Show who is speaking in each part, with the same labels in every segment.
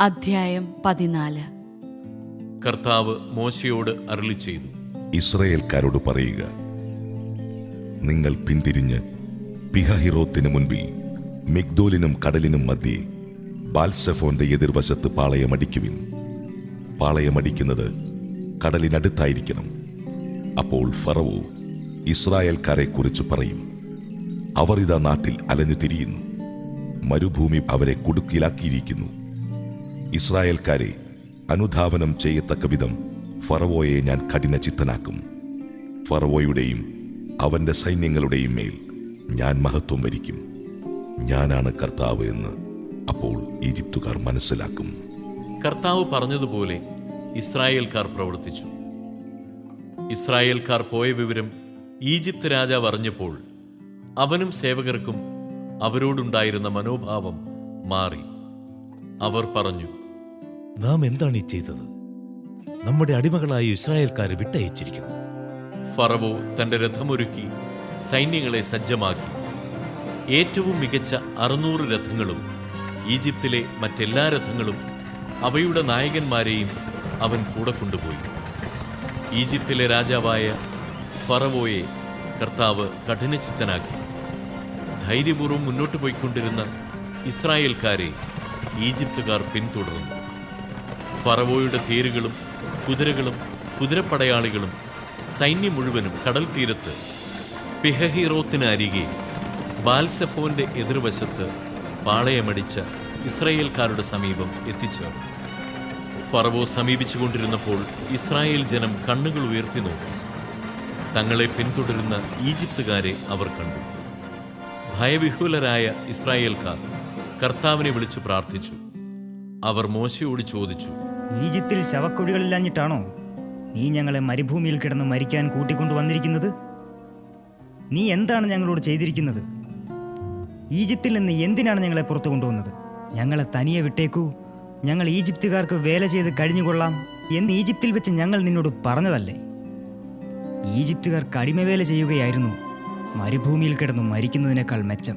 Speaker 1: അധ്യായം പതിനാല്.
Speaker 2: കർത്താവ് മോശയോട് അരുളി ചെയ്തു
Speaker 3: ഇസ്രയേൽക്കാരോട് പറയുക നിങ്ങൾ പിന്തിരിഞ്ഞ് പിഹഹിറോത്തിന് മുൻപിൽ മിഗ്ദോലിനും കടലിനും മധ്യേ ബാൽസെഫോന്റെ എതിർവശത്ത് പാളയമടിക്കുവിൻ. പാളയമടിക്കുന്നത് കടലിനടുത്തായിരിക്കണം. അപ്പോൾ ഫറവോ ഇസ്രായേൽക്കാരെ കുറിച്ച് പറയും അവർ ഇതാ നാട്ടിൽ അലഞ്ഞു തിരിയുന്നു മരുഭൂമി അവരെ കുടുക്കിലാക്കിയിരിക്കുന്നു. ഇസ്രായേൽക്കാരെ അനുധാവനം ചെയ്യത്തക്ക വിധം ഫറവോയെ ഞാൻ കഠിനചിത്തനാക്കും. ഫറവോയുടെയും അവന്റെ സൈന്യങ്ങളുടെയും മേൽ ഞാൻ മഹത്വം വരിക്കും. ഞാനാണ് കർത്താവ് എന്ന് അപ്പോൾ ഈജിപ്തുകാർ മനസ്സിലാക്കും.
Speaker 2: കർത്താവ് പറഞ്ഞതുപോലെ ഇസ്രായേൽക്കാർ പ്രവർത്തിച്ചു. ഇസ്രായേൽക്കാർ പോയ വിവരം ഈജിപ്ത് രാജാവ് അറിഞ്ഞപ്പോൾ അവനും സേവകർക്കും അവരോടുണ്ടായിരുന്ന മനോഭാവം മാറി. അവർ പറഞ്ഞു
Speaker 4: നാം എന്താണ് ഈ ചെയ്തത്? നമ്മുടെ അടിമകളായ ഇസ്രായേൽക്കാരെ വിട്ടയച്ചിരിക്കുന്നു.
Speaker 2: ഫറവോ തന്റെ രഥമൊരുക്കി സൈന്യങ്ങളെ സജ്ജമാക്കി. ഏറ്റവും മികച്ച അറുന്നൂറ് രഥങ്ങളും ഈജിപ്തിലെ മറ്റെല്ലാ രഥങ്ങളും അവയുടെ നായകന്മാരെയും അവൻ കൂടെ കൊണ്ടുപോയി. ഈജിപ്തിലെ രാജാവായ ഫറവോയെ കർത്താവ് കഠിനചിത്തനാക്കി. ധൈര്യപൂർവം മുന്നോട്ട് പോയിക്കൊണ്ടിരുന്ന ഇസ്രായേൽക്കാരെ ഈജിപ്തുകാർ പിന്തുടർന്നു. ഫറവോയുടെ തേരുകളും കുതിരകളും കുതിരപ്പടയാളികളും സൈന്യം മുഴുവനും കടൽ തീരത്ത് പിഹഹീറോത്തിന് അരികെ ബാൽസെഫോന്റെ എതിർവശത്ത് പാളയമടിച്ച ഇസ്രായേൽക്കാരുടെ സമീപം എത്തിച്ചേർന്നു. ഫറവോ സമീപിച്ചുകൊണ്ടിരുന്നപ്പോൾ ഇസ്രായേൽ ജനം കണ്ണുകൾ ഉയർത്തി നോക്കി. തങ്ങളെ പിന്തുടരുന്ന ഈജിപ്തുകാരെ അവർ കണ്ടു. ഭയവിഹുലരായ ഇസ്രായേൽക്കാർ കർത്താവിനെ വിളിച്ചു പ്രാർത്ഥിച്ചു. അവർ മോശയോട് ചോദിച്ചു
Speaker 5: ഈജിപ്തിൽ ശവക്കുഴികളില്ലാഞ്ഞിട്ടാണോ നീ ഞങ്ങളെ മരുഭൂമിയിൽ കിടന്ന് മരിക്കാൻ കൂട്ടിക്കൊണ്ടു വന്നിരിക്കുന്നത്? നീ എന്താണ് ഞങ്ങളോട് ചെയ്തിരിക്കുന്നത്? ഈജിപ്തിൽ നിന്ന് എന്തിനാണ് ഞങ്ങളെ പുറത്തു കൊണ്ടുവന്നത്? ഞങ്ങളെ തനിയെ വിട്ടേക്കൂ. ഞങ്ങൾ ഈജിപ്തുകാർക്ക് വേല ചെയ്ത് കഴിഞ്ഞുകൊള്ളാം എന്ന് ഈജിപ്തിൽ വെച്ച് ഞങ്ങൾ നിന്നോട് പറഞ്ഞതല്ലേ? ഈജിപ്തുകാർക്ക് അടിമവേല ചെയ്യുകയായിരുന്നു. മരുഭൂമിയിൽ കിടന്നു മരിക്കുന്നതിനേക്കാൾ മെച്ചം.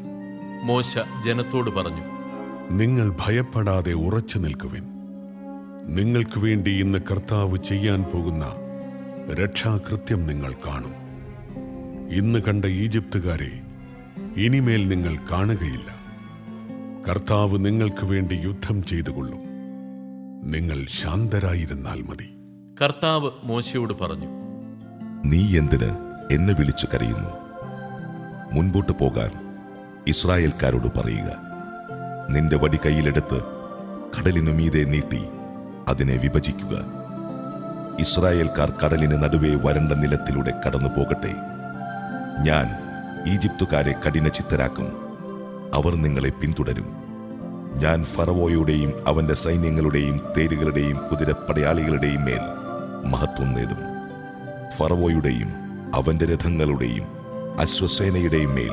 Speaker 2: മോശ ജനത്തോട് പറഞ്ഞു
Speaker 6: നിങ്ങൾ ഭയപ്പെടാതെ ഉറച്ചു നിൽക്കുവിൻ. നിങ്ങൾക്ക് വേണ്ടി ഇന്ന് കർത്താവ് ചെയ്യാൻ പോകുന്ന രക്ഷാകൃത്യം നിങ്ങൾ കാണും. ഇന്ന് കണ്ട ഈജിപ്തുകാരെ ഇനിമേൽ നിങ്ങൾ കാണുകയില്ല. കർത്താവ് നിങ്ങൾക്ക് വേണ്ടി യുദ്ധം ചെയ്തുകൊള്ളും. നിങ്ങൾ ശാന്തരായിരുന്നാൽ മതി.
Speaker 2: കർത്താവ് മോശയോട് പറഞ്ഞു
Speaker 3: നീ എന്തിന് എന്നെ വിളിച്ചു കരയുന്നു? മുൻപോട്ട് പോകാൻ ഇസ്രായേൽക്കാരോട് പറയുക. നിന്റെ വടി കയ്യിലെടുത്ത് കടലിനു മീതെ നീട്ടി അതിനെ വിഭജിക്കുക. ഇസ്രായേൽക്കാർ കടലിന് നടുവേ വരണ്ട നിലത്തിലൂടെ കടന്നു പോകട്ടെ. ഞാൻ ഈജിപ്തുകാരെ കഠിനചിത്തരാക്കും. അവർ നിങ്ങളെ പിന്തുടരും. ഞാൻ ഫറവോയുടെയും അവന്റെ സൈന്യങ്ങളുടെയും തേരുകളുടെയും കുതിരപ്പടയാളികളുടെയും മേൽ മഹത്വം നേടും. ഫറവോയുടെയും അവന്റെ രഥങ്ങളുടെയും അശ്വസേനയുടെയും മേൽ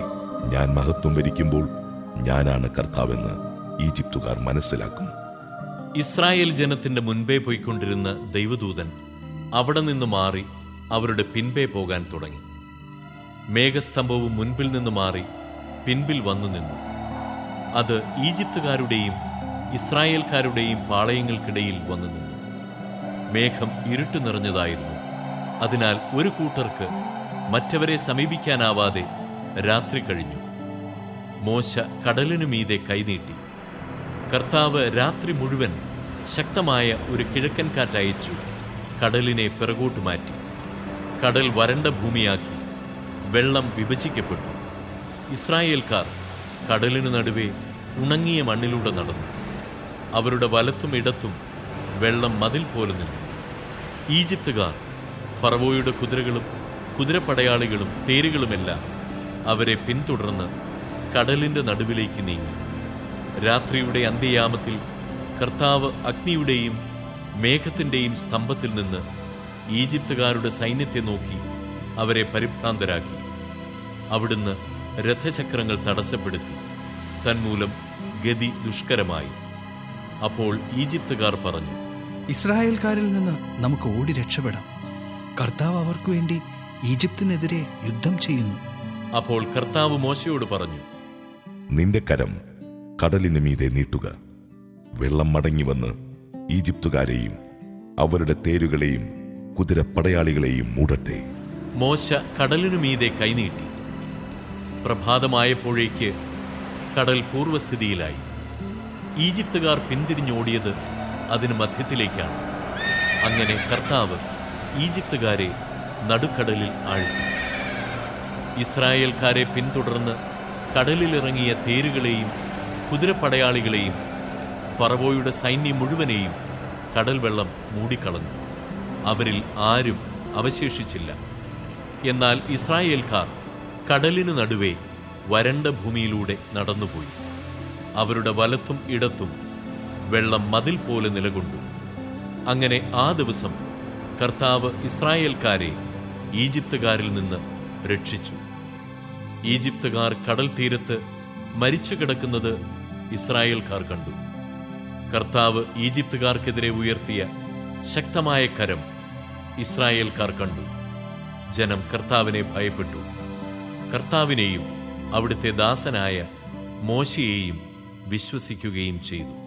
Speaker 3: ഞാൻ മഹത്വം വരിക്കുമ്പോൾ ഞാനാണ് കർത്താവെന്ന് ഈജിപ്തുകാർ മനസ്സിലാക്കും.
Speaker 2: ഇസ്രായേൽ ജനത്തിന്റെ മുൻപേ പോയിക്കൊണ്ടിരുന്ന ദൈവദൂതൻ അവിടെ നിന്ന് മാറി അവരുടെ പിൻപേ പോകാൻ തുടങ്ങി. മേഘസ്തംഭവും മുൻപിൽ നിന്ന് മാറി പിൻപിൽ വന്നു നിന്നു. അത് ഈജിപ്തുകാരുടെയും ഇസ്രായേൽക്കാരുടെയും പാളയങ്ങൾക്കിടയിൽ വന്നു നിന്നു. മേഘം ഇരുട്ട് നിറഞ്ഞതായിരുന്നു. അതിനാൽ ഒരു കൂട്ടർക്ക് മറ്റവരെ സമീപിക്കാനാവാതെ രാത്രി കഴിഞ്ഞു. മോശ കടലിനു മീതെ കൈനീട്ടി കർത്താവ് രാത്രി മുഴുവൻ ശക്തമായ ഒരു കിഴക്കൻ കാറ്റ് അയച്ചു കടലിനെ പിറകോട്ട് മാറ്റി. കടൽ വരണ്ട ഭൂമിയാക്കി വെള്ളം വിഭജിക്കപ്പെട്ടു. ഇസ്രായേൽക്കാർ കടലിനു നടുവേ ഉണങ്ങിയ മണ്ണിലൂടെ നടന്നു. അവരുടെ വലത്തും ഇടത്തും വെള്ളം മതിൽ പോലെ നിന്നു. ഈജിപ്തുകാർ ഫറവോയുടെ കുതിരകളും കുതിരപ്പടയാളികളും തേരുകളുമെല്ലാം അവരെ പിന്തുടർന്ന് കടലിന്റെ നടുവിലേക്ക് നീങ്ങി. രാത്രിയുടെ അന്ത്യയാമത്തിൽ കർത്താവ് അഗ്നിയുടെയും മേഘത്തിന്റെയും സ്തംഭത്തിൽ നിന്ന് ഈജിപ്തുകാരുടെ സൈന്യത്തെ നോക്കി അവരെ പരിഭ്രാന്തരാക്കി. അവിടുന്ന് രഥചക്രങ്ങൾ തടസ്സപ്പെടുത്തി. തന്മൂലം ഗതി ദുഷ്കരമായി. അപ്പോൾ ഈജിപ്തുകാർ പറഞ്ഞു
Speaker 7: ഇസ്രായേൽക്കാരിൽ നിന്ന് നമുക്ക് ഓടി രക്ഷപ്പെടാം. കർത്താവ് അവർക്ക് വേണ്ടി ഈജിപ്തിനെതിരെ യുദ്ധം ചെയ്യുന്നു.
Speaker 2: അപ്പോൾ കർത്താവ് മോശയോട് പറഞ്ഞു
Speaker 3: നിന്റെ കരം കടലിന് മീതെ നീട്ടുക. വെള്ളം മടങ്ങി വന്ന് ഈജിപ്തുകാരെയും അവരുടെ തേരുകളെയും കുതിരപ്പടയാളികളെയും മൂടട്ടെ.
Speaker 2: മോശ കടലിനു മീതെ കൈനീട്ടി. പ്രഭാതമായപ്പോഴേക്ക് കടൽ പൂർവസ്ഥിതിയിലായി ഈജിപ്തുകാർ പിന്തിരിഞ്ഞോടിയത് അതിന് മധ്യത്തിലേക്കാണ്. അങ്ങനെ കർത്താവ് ഈജിപ്തുകാരെ നടുക്കടലിൽ ആഴ്ത്തി. ഇസ്രായേൽക്കാരെ പിന്തുടർന്ന് കടലിലിറങ്ങിയ തേരുകളെയും കുതിരപ്പടയാളികളെയും ഫറവോയുടെ സൈന്യം മുഴുവനെയും കടൽ വെള്ളം മൂടിക്കളഞ്ഞു. അവരിൽ ആരും അവശേഷിച്ചില്ല. എന്നാൽ ഇസ്രായേൽക്കാർ കടലിനു നടുവേ വരണ്ട ഭൂമിയിലൂടെ നടന്നുപോയി. അവരുടെ വലത്തും ഇടത്തും വെള്ളം മതിൽ പോലെ നിലകൊണ്ടു. അങ്ങനെ ആ ദിവസം കർത്താവ് ഇസ്രായേൽക്കാരെ ഈജിപ്തുകാരിൽ നിന്ന് രക്ഷിച്ചു. ഈജിപ്തുകാർ കടൽ തീരത്ത് മരിച്ചു കിടക്കുന്നത് ഇസ്രായേൽക്കാർ കണ്ടു. കർത്താവ് ഈജിപ്തുകാർക്കെതിരെ ഉയർത്തിയ ശക്തമായ കരം ഇസ്രായേൽക്കാർ കണ്ടു. ജനം കർത്താവിനെ ഭയപ്പെട്ടു. കർത്താവിനെയും അവിടുത്തെ ദാസനായ മോശയെയും വിശ്വസിക്കുകയും ചെയ്തു.